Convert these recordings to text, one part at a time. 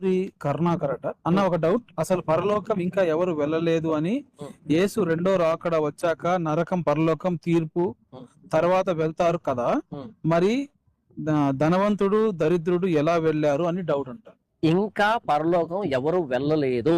శ్రీ కరుణాకరట అన్న ఒక డౌట్ అసలు పరలోకం ఇంకా ఎవరు వెళ్ళలేదు అని యేసు రెండో రాకడ వచ్చాక నరకం పరలోకం తీర్పు తర్వాత వెళ్తారు కదా. మరి ధనవంతుడు దరిద్రుడు ఎలా వెళ్ళారు అని డౌట్ అంట. ఇంకా పరలోకం ఎవరు వెళ్ళలేదు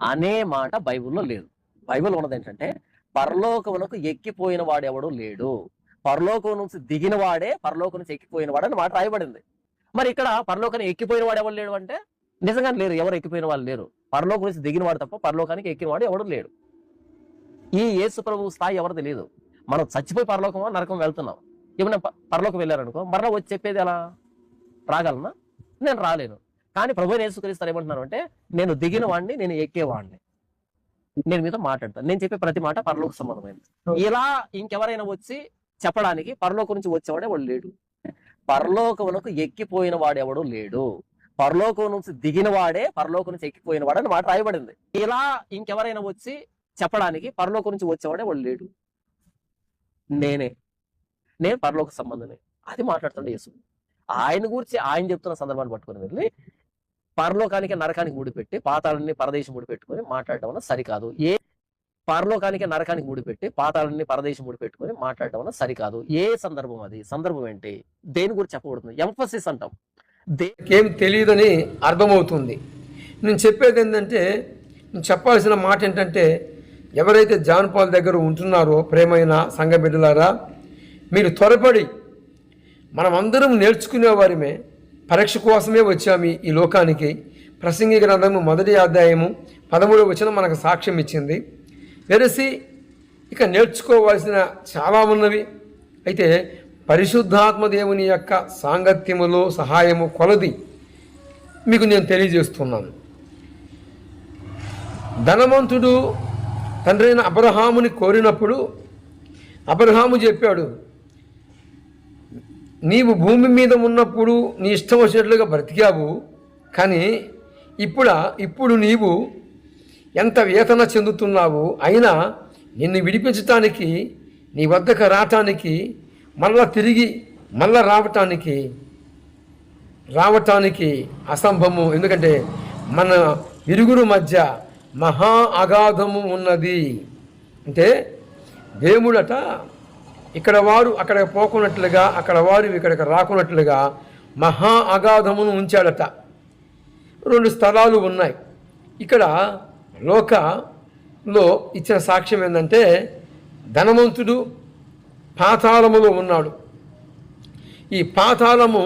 అనే మాట బైబిల్లో లేదు. బైబిల్ ఉన్నది ఏంటంటే పరలోకమునకు ఎక్కిపోయిన వాడెవడు లేడు. పరలోకం నుంచి దిగిన వాడే పరలోకం నుంచి ఎక్కిపోయిన వాడు అని మాట రాయబడింది. మరి ఇక్కడ పరలోకానికి ఎక్కిపోయిన వాడు ఎవడు లేడు అంటే? నిజంగా లేరు ఎవరు ఎక్కిపోయిన వాళ్ళు లేరు. పరలోకం నుంచి దిగిన వాడు తప్ప పరలోకానికి ఎక్కిన వాడు ఎవడు లేడు. ఈ యేసు ప్రభు స్థాయి ఎవరిది లేదు. మనం చచ్చిపోయి పరలోకం నరకం వెళ్తున్నాం. ఏమైనా పరలోకం వెళ్ళారనుకో మరలా వచ్చి చెప్పేది ఎలా? రాగలనా? నేను రాలేను. కానీ ప్రభు యేసుక్రీస్తారు ఏమంటున్నారు అంటే నేను దిగిన వాడిని నేను ఎక్కేవాడిని. నేను మీతో మాట్లాడతాను. నేను చెప్పే ప్రతి మాట పరలోక సంబంధమైనది. ఇలా ఇంకెవరైనా వచ్చి చెప్పడానికి పరలోకం నుంచి వచ్చేవాడే వాడు లేడు. పరలోకమునకు ఎక్కిపోయిన వాడెవడు లేడు. పరలోకం నుంచి దిగిన వాడే పరలోకం నుంచి ఎక్కిపోయిన వాడు అని మాట రాయబడింది. ఇలా ఇంకెవరైనా వచ్చి చెప్పడానికి పరలోకం నుంచి వచ్చేవాడే వాడు లేడు. నేనే. నేను పరలోక సంబంధమే అది మాట్లాడుతుండే యేసు. ఆయన గురించి ఆయన చెప్తున్న సందర్భాన్ని పట్టుకుని వెళ్ళి పరలోకానికి నరకానికి ముడిపెట్టి పాతాళాన్ని పరదేశం ముడిపెట్టుకొని మాట్లాడటం వల్ల సరికాదు. ఏ పరలోకానికి నరకానికి ముడిపెట్టి పాతాలన్నీ పరదేశం ముడిపెట్టుకుని మాట్లాడటం వల్ల సరికాదు. ఏ సందర్భం అది? సందర్భం ఏంటి? దేని గురించి చెప్పబడుతుంది? ఎంఫసిస్ అంటాం. దేనికేం తెలియదని అర్థమవుతుంది. నేను చెప్పేది ఏంటంటే నేను చెప్పాల్సిన మాట ఏంటంటే ఎవరైతే జాన్పాల్ దగ్గర ఉంటున్నారో ప్రేమైన సంఘ బిడ్డలారా మీరు త్వరపడి మనం అందరం నేర్చుకునేవారిమే పరీక్ష కోసమే వచ్చాము ఈ లోకానికి. ప్రసంగి గ్రంథము మొదటి అధ్యాయము పదమూడవ వచనం మనకు సాక్ష్యం ఇచ్చింది. వెరసి ఇక నేర్చుకోవాల్సిన చాలా ఉన్నవి. అయితే పరిశుద్ధాత్మదేవుని యొక్క సాంగత్యములో సహాయము కొలది మీకు నేను తెలియజేస్తున్నాను. ధనవంతుడు తండ్రైన అబ్రహాముని కోరినప్పుడు అబ్రహాము చెప్పాడు నీవు భూమి మీద ఉన్నప్పుడు నీ ఇష్టం వచ్చినట్లుగా బ్రతికావు కానీ ఇప్పుడు ఇప్పుడు నీవు ఎంత వేతన చెందుతున్నావు అయినా నిన్ను విడిపించటానికి నీ వద్దకు రావటానికి మళ్ళా తిరిగి మళ్ళా రావటానికి రావటానికి అసంభవము. ఎందుకంటే మన ఇరుగురు మధ్య మహా అగాధము ఉన్నది. అంటే దేవుడట ఇక్కడ వారు అక్కడ పోకున్నట్లుగా అక్కడ వారు ఇక్కడికి రాకున్నట్లుగా మహా అగాధమును ఉంచాడట. రెండు స్థలాలు ఉన్నాయి. ఇక్కడ లోకలో ఇచ్చిన సాక్ష్యం ఏంటంటే ధనవంతుడు పాతాళములో ఉన్నాడు. ఈ పాతాళము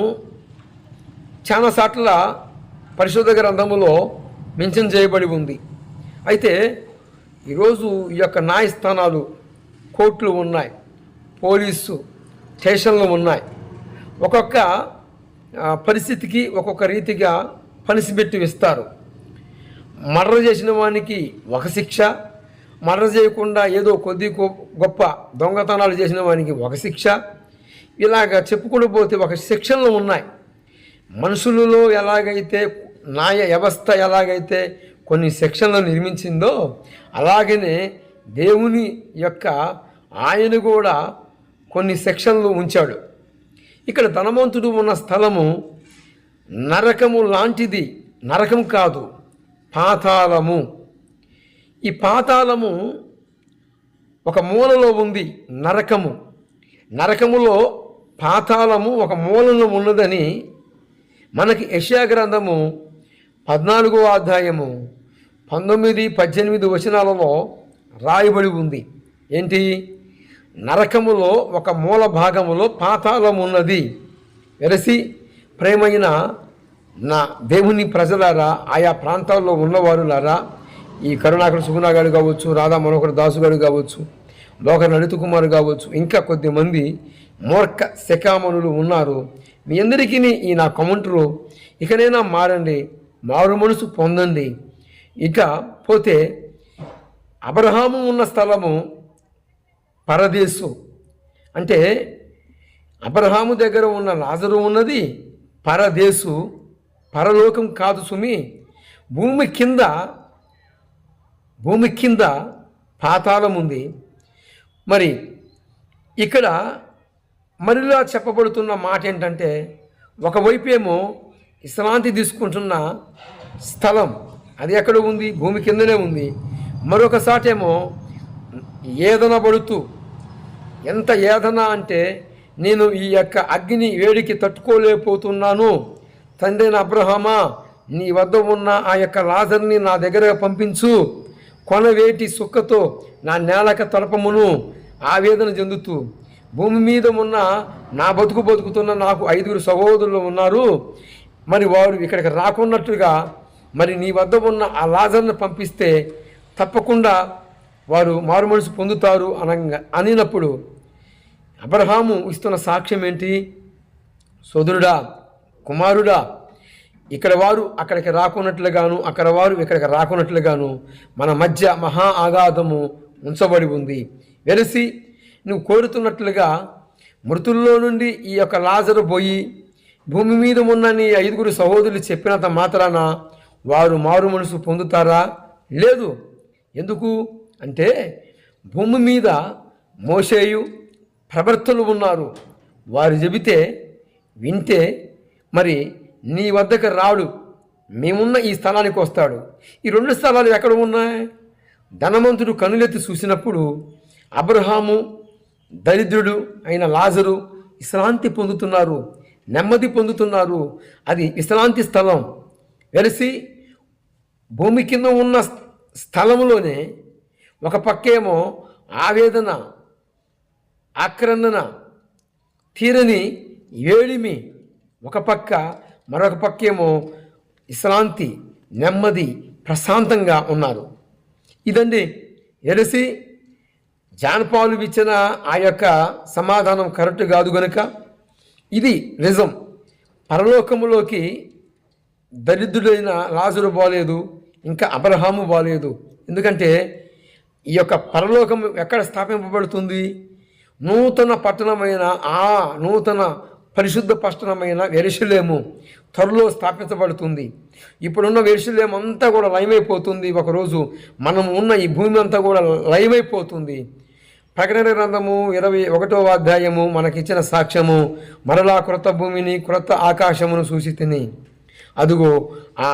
చాలా సాట్ల పరిశుద్ధ గ్రంథములో మెన్షన్ చేయబడి ఉంది. అయితే ఈరోజు ఈ యొక్క న్యాయస్థానాలు కోర్టులు ఉన్నాయి పోలీసు స్టేషన్లు ఉన్నాయి. ఒక్కొక్క పరిస్థితికి ఒక్కొక్క రీతిగా పనిసిపెట్టి ఇస్తారు మర్ర చేసిన వానికి ఒక శిక్ష మర్ర చేయకుండా ఏదో కొద్ది గొప్ప దొంగతనాలు చేసిన వానికి ఒక శిక్ష. ఇలాగ చెప్పుకుంటూ పోతే ఒక శిక్షణలు ఉన్నాయి. మనుషులలో ఎలాగైతే న్యాయ వ్యవస్థ ఎలాగైతే కొన్ని సెక్షన్లను నిర్మించిందో అలాగనే దేవుని యొక్క ఆయన కూడా కొన్ని సెక్షన్లు ఉంచాడు. ఇక్కడ ధనవంతుడు ఉన్న స్థలము నరకము లాంటిది. నరకం కాదు. పాతాళము. ఈ పాతాళము ఒక మూలలో ఉంది నరకము. నరకములో పాతాళము ఒక మూలలో ఉన్నదని మనకి యెషయా గ్రంథము పద్నాలుగో అధ్యాయము పంతొమ్మిది పద్దెనిమిది వచనాలలో రాయబడి ఉంది. ఏంటి? నరకములో ఒక మూల భాగములో పాతాళం ఉన్నది వెరసి ప్రేమైన నా దేవుని ప్రజలారా ఆయా ప్రాంతాల్లో ఉన్నవారులారా ఈ కరుణాకర సుగుణ గారు కావచ్చు రాధా మనోహర్ దాసు గారు కావచ్చు లోక లలిత కుమార్ కావచ్చు ఇంకా కొద్దిమంది మూర్ఖ శకామణులు ఉన్నారు. మీ అందరికీ ఈ నా కమెంట్లో ఇకనైనా మారండి మారు మనసు పొందండి. ఇక పోతే అబ్రహాము ఉన్న స్థలము పరదేశు. అంటే అబ్రహాము దగ్గర ఉన్న లాజరు ఉన్నది పరదేశు. పరలోకం కాదు సుమి. భూమి కింద భూమి కింద పాతాళం ఉంది. మరి ఇక్కడ మరిలా చెప్పబడుతున్న మాట ఏంటంటే ఒకవైపేమో విశ్రాంతి తీసుకుంటున్న స్థలం అది ఎక్కడ ఉంది? భూమి కిందనే ఉంది. మరొక సాటేమో ఏదన పడుతూ ఎంత ఏదన అంటే నేను ఈ యొక్క అగ్ని వేడికి తట్టుకోలేకపోతున్నాను. తండ్రిన అబ్రహమా నీ వద్ద ఉన్న ఆ యొక్క లాజర్ని నా దగ్గర పంపించు. కొనవేటి సుక్కతో నా నేలక తలపమును ఆవేదన చెందుతూ భూమి మీద ఉన్న నా బతుకు బతుకుతున్న నాకు ఐదుగురు సహోదరులు ఉన్నారు. మరి వారు ఇక్కడికి రాకున్నట్టుగా మరి నీ వద్ద ఉన్న ఆ లాజర్ను పంపిస్తే తప్పకుండా వారు మారు మనసు పొందుతారు అనగా అనినప్పుడు అబ్రహాము ఇస్తున్న సాక్ష్యం ఏంటి సోదరుడా కుమారుడా ఇక్కడ వారు అక్కడికి రాకున్నట్లుగాను అక్కడ వారు ఇక్కడికి రాకున్నట్లుగాను మన మధ్య మహా ఆఘాతము ఉంచబడి ఉంది. వెలిసి నువ్వు కోరుతున్నట్లుగా మృతుల్లో నుండి ఈ యొక్క లాజరు పోయి భూమి మీద ఉన్న నీ ఐదుగురు సహోదరులు చెప్పినంత మాత్రాన వారు మారు మనసు పొందుతారా? లేదు. ఎందుకు? అంటే భూమి మీద మోసేయు ప్రవర్తలు ఉన్నారు. వారు చెబితే వింటే మరి నీ వద్దకు రాడు. మేమున్న ఈ స్థలానికి వస్తాడు. ఈ రెండు స్థలాలు ఎక్కడ ఉన్నాయి? ధనవంతుడు కనులెత్తి చూసినప్పుడు అబ్రహాము దరిద్రుడు అయిన లాజరు విశ్రాంతి పొందుతున్నారు. నెమ్మది పొందుతున్నారు. అది విశ్రాంతి స్థలం. వెలిసి భూమి కింద ఉన్న స్థలంలోనే ఒక పక్కేమో ఆవేదన ఆక్రందన తీరని ఏడిమి ఒక పక్క మరొక పక్కేమో విశ్రాంతి నెమ్మది ప్రశాంతంగా ఉన్నారు. ఇదండి ఎలిసి జానపాలు ఇచ్చిన ఆ యొక్క సమాధానం కరెక్ట్ కాదు గనుక ఇది నిజం. పరలోకములోకి దరిద్రుడైన లాజరు బాలేదు ఇంకా అబ్రహాము బాలేదు. ఎందుకంటే ఈ యొక్క పరలోకం ఎక్కడ స్థాపింపబడుతుంది? నూతన పట్టణమైన ఆ నూతన పరిశుద్ధ పట్టణమైన వెరిశలేము త్వరలో స్థాపించబడుతుంది. ఇప్పుడున్న వెరిశలేము అంతా కూడా లయమైపోతుంది. ఒకరోజు మనం ఉన్న ఈ భూమి అంతా కూడా లయమైపోతుంది. ప్రకటన గ్రంథము ఇరవై ఒకటో అధ్యాయము మనకిచ్చిన సాక్ష్యము మరలా క్రొత్త భూమిని క్రొత్త ఆకాశమును సూచితిని అదుగో ఆ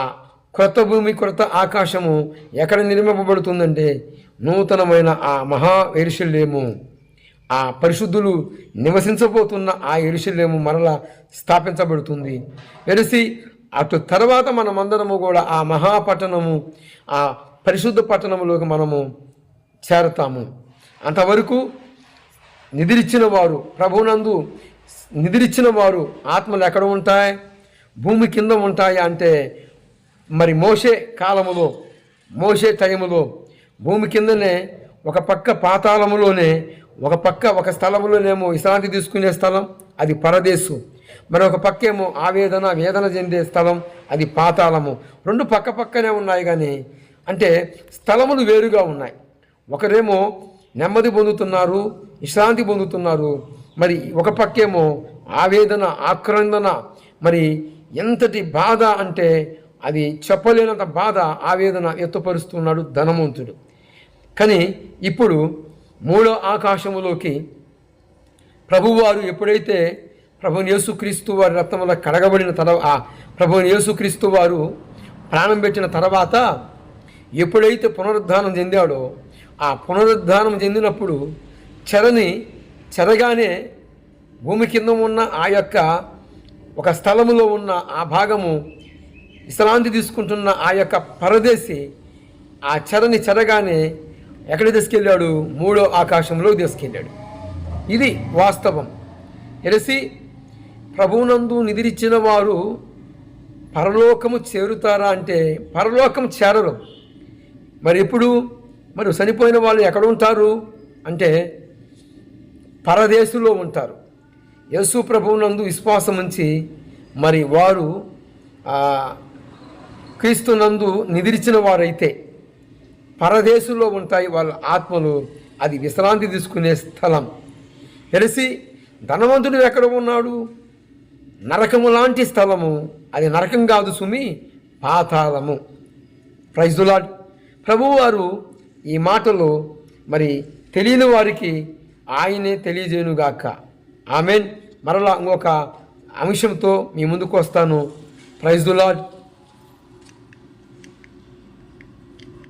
క్రొత్త భూమి క్రొత్త ఆకాశము ఎక్కడ నిర్మింపబడుతుందంటే నూతనమైన ఆ మహా ఎరుషలేము. ఆ పరిశుద్ధులు నివసించబోతున్న ఆ ఎరుషలేము మరలా స్థాపించబడుతుంది. వెలిసి అటు తర్వాత మనమందరము కూడా ఆ మహాపట్టణము ఆ పరిశుద్ధ పట్టణములోకి మనము చేరతాము. అంతవరకు నిద్రిచ్చిన వారు ప్రభునందు నిద్రిచ్చిన వారు ఆత్మలు ఎక్కడ ఉంటాయి? భూమి కింద ఉంటాయి అంటే మరి మోసే కాలములో మోసే టైములో భూమి కిందనే ఒక పక్క పాతాళములోనే ఒక పక్క ఒక స్థలములోనేమో విశ్రాంతి తీసుకునే స్థలం అది పరదేశు. మరొక పక్కేమో ఆవేదన వేదన చెందే స్థలం అది పాతాళము. రెండు పక్క పక్కనే ఉన్నాయి కానీ అంటే స్థలములు వేరుగా ఉన్నాయి. ఒకరేమో నెమ్మది పొందుతున్నారు విశ్రాంతి పొందుతున్నారు. మరి ఒక పక్కేమో ఆవేదన ఆక్రందన. మరి ఎంతటి బాధ అంటే అది చెప్పలేనంత బాధ ఆవేదన ఎత్తుపరుస్తున్నాడు ధనవంతుడు. కానీ ఇప్పుడు మూడో ఆకాశములోకి ప్రభువారు ఎప్పుడైతే ప్రభు యేసుక్రీస్తు వారి రక్తముల కడగబడిన తర్వాత ప్రభుని యేసుక్రీస్తు వారు ప్రాణం పెట్టిన తర్వాత ఎప్పుడైతే పునరుద్ధానం చెందాడో ఆ పునరుద్ధానం చెందినప్పుడు చెరని చెరగానే భూమి కింద ఉన్న ఆ యొక్క ఒక స్థలములో ఉన్న ఆ భాగము విశ్రాంతి తీసుకుంటున్న ఆ యొక్క పరదేశి ఆ చెరని చెరగానే ఎక్కడ తీసుకెళ్ళాడు? మూడో ఆకాశంలో తీసుకెళ్ళాడు. ఇది వాస్తవం. ఎరసి ప్రభువునందు నిధిరిచ్చిన వారు పరలోకము చేరుతారా అంటే పరలోకం చేరరు. మరి ఎప్పుడు? మరి చనిపోయిన వాళ్ళు ఎక్కడ ఉంటారు? అంటే పరదేశంలో ఉంటారు. యేసు ప్రభువునందు విశ్వాసం ఉంచి మరి వారు క్రీస్తునందు నిదిరిచిన వారైతే పరదేశంలో ఉంటాయి వాళ్ళ ఆత్మలు. అది విశ్రాంతి తీసుకునే స్థలం. తెలిసి ధనవంతుడు ఎక్కడ ఉన్నాడు? నరకము లాంటి స్థలము. అది నరకం కాదు సుమి పాతాళము. ప్రైజులాడ్ ప్రభువారు ఈ మాటలు మరి తెలియని వారికి ఆయనే తెలియజేయునుగాక. ఆమెన్ మరలా ఇంకొక అంశంతో మీ ముందుకు వస్తాను. ప్రైజ్